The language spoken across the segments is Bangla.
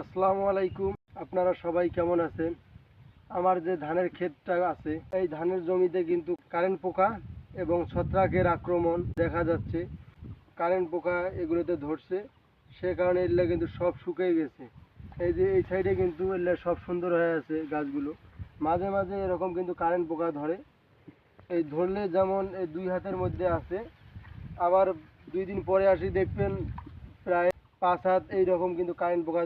আসসালামু আলাইকুম। আপনারা সবাই কেমন আছেন? আমার যে ধানের ক্ষেতটা আছে, এই ধানের জমিতে কিন্তু কারেন্ট পোকা এবং ছত্রাকের আক্রমণ দেখা যাচ্ছে। কারেন্ট পোকা এগুলোতে ধরছে, সে কারণে এগুলো কিন্তু সব শুকিয়ে গেছে। এই যে এই সাইডে কিন্তু এগুলো সব সুন্দর হয়ে আছে গাছগুলো। মাঝে মাঝে এরকম কিন্তু কারেন্ট পোকা ধরে। এই ধরলে যেমন এই দুই হাতের মধ্যে আছে, আবার দুই দিন পরে আসি দেখবেন প্রায় পাঁচ হাত এইরকম কিন্তু কারেন্ট পোকা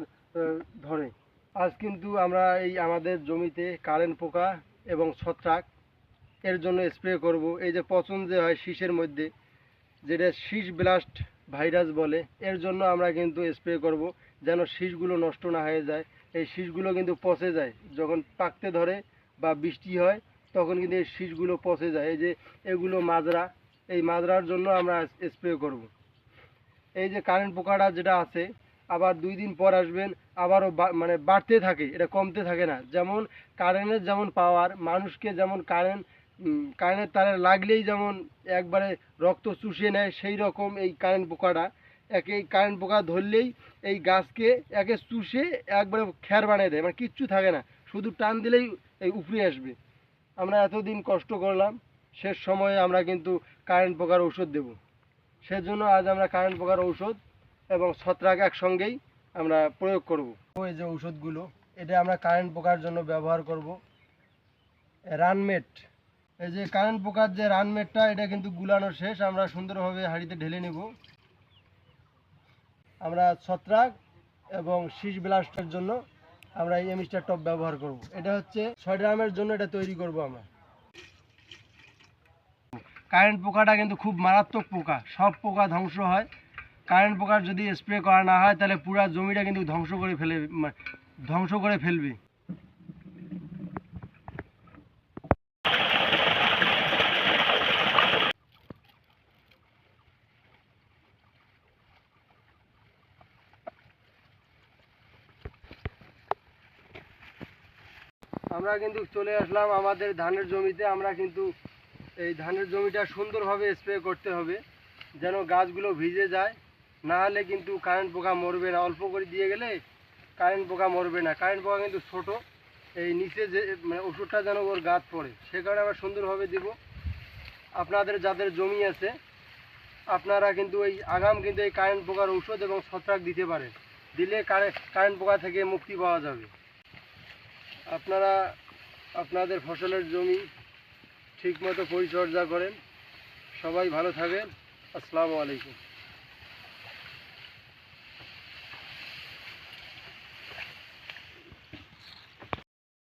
ধরে। আজ কিন্তু আমরা এই আমাদের জমিতে কারেন্ট পোকা এবং ছত্রাক এর জন্য স্প্রে করব। এই যে পচন যে হয় শীষের মধ্যে, যেটা শীষ ব্লাস্ট ভাইরাস বলে, এর জন্য আমরা কিন্তু স্প্রে করব যেন শীষগুলো নষ্ট না হয়ে যায়। এই শীষগুলো কিন্তু পচে যায়। যখন পাকতে ধরে বা বৃষ্টি হয়, তখন কিন্তু এই শীষগুলো পচে যায়। এই যে এগুলো মাজরা, এই মাজরার জন্য আমরা স্প্রে করব। এই যে কারেন্ট পোকাটা যেটা আছে আবার দুই দিন পর আসবেন, আবারও মানে বাড়তে থাকে, এটা কমতে থাকে না। যেমন কারেন্টের যেমন পাওয়ার মানুষকে যেমন কারেন্ট কারেন্টের তারে লাগলেই যেমন একবারে রক্ত চুষে নেয়, সেই রকম এই কারেন্ট পোকাটা। একে এই কারেন্ট পোকা ধরলেই এই গাছকে একে চুষে একবারে খ্যার বানিয়ে দেয় মানে কিচ্ছু থাকে না। শুধু টান দিলেই এই উপরে আসবে। আমরা এতদিন কষ্ট করলাম, শেষ সময়ে আমরা কিন্তু কারেন্ট পোকার ঔষধ দেব। সেজন্য আজ আমরা কারেন্ট পোকার ঔষধ এবং ছত্রাক একসঙ্গেই আমরা প্রয়োগ করব। এই যে ঔষধগুলো, এটা আমরা কারেন্ট পোকার জন্য ব্যবহার করব। রানমেট এই যে কারেন্ট পোকার যে রানমেটটা এটা কিন্তু গুলানো শেষ। আমরা সুন্দরভাবে হাঁড়িতে ঢেলে নেব। আমরা ছত্রাক এবং শীষ ব্লাস্টের জন্য আমরা এই এমিস্টার টপ ব্যবহার করব। এটা হচ্ছে ছয় ড্রামের জন্য এটা তৈরি করব আমরা। কারেন্ট পোকাটা কিন্তু খুব মারাত্মক পোকা। সব পোকা ধ্বংস হয়। কারেন্ট পোকার যদি স্প্রে করা না হয়, তাহলে পুরো জমিটা কিন্তু ধ্বংস করে ফেলে ধ্বংস করে ফেলবে। আমরা কিন্তু চলে আসলাম আমাদের ধানের জমিতে। আমরা কিন্তু এই ধানের জমিটা সুন্দরভাবে স্প্রে করতে হবে, যেন গাছগুলো ভিজে যায়। না হলে কিন্তু কারেন্ট পোকা মরবে না। অল্প করে দিয়ে গেলে কারেন্ট পোকা মরবে না। কারেন্ট পোকা কিন্তু ছোট। এই নিচে যে মানে ওষুধটা যেন ওর গাছ পড়ে, সে কারণে আমরা সুন্দরভাবে দিব। আপনাদের যাদের জমি আছে, আপনারা কিন্তু এই আগাম কিন্তু এই কারেন্ট পোকার ঔষধ এবং ছত্রাক দিতে পারেন। দিলে কারে- কারেন্ট পোকা থেকে মুক্তি পাওয়া যাবে। আপনারা আপনাদের ফসলের জমি ঠিকমতো পরিচর্যা করেন। সবাই ভালো থাকেন। আসসালামু আলাইকুম।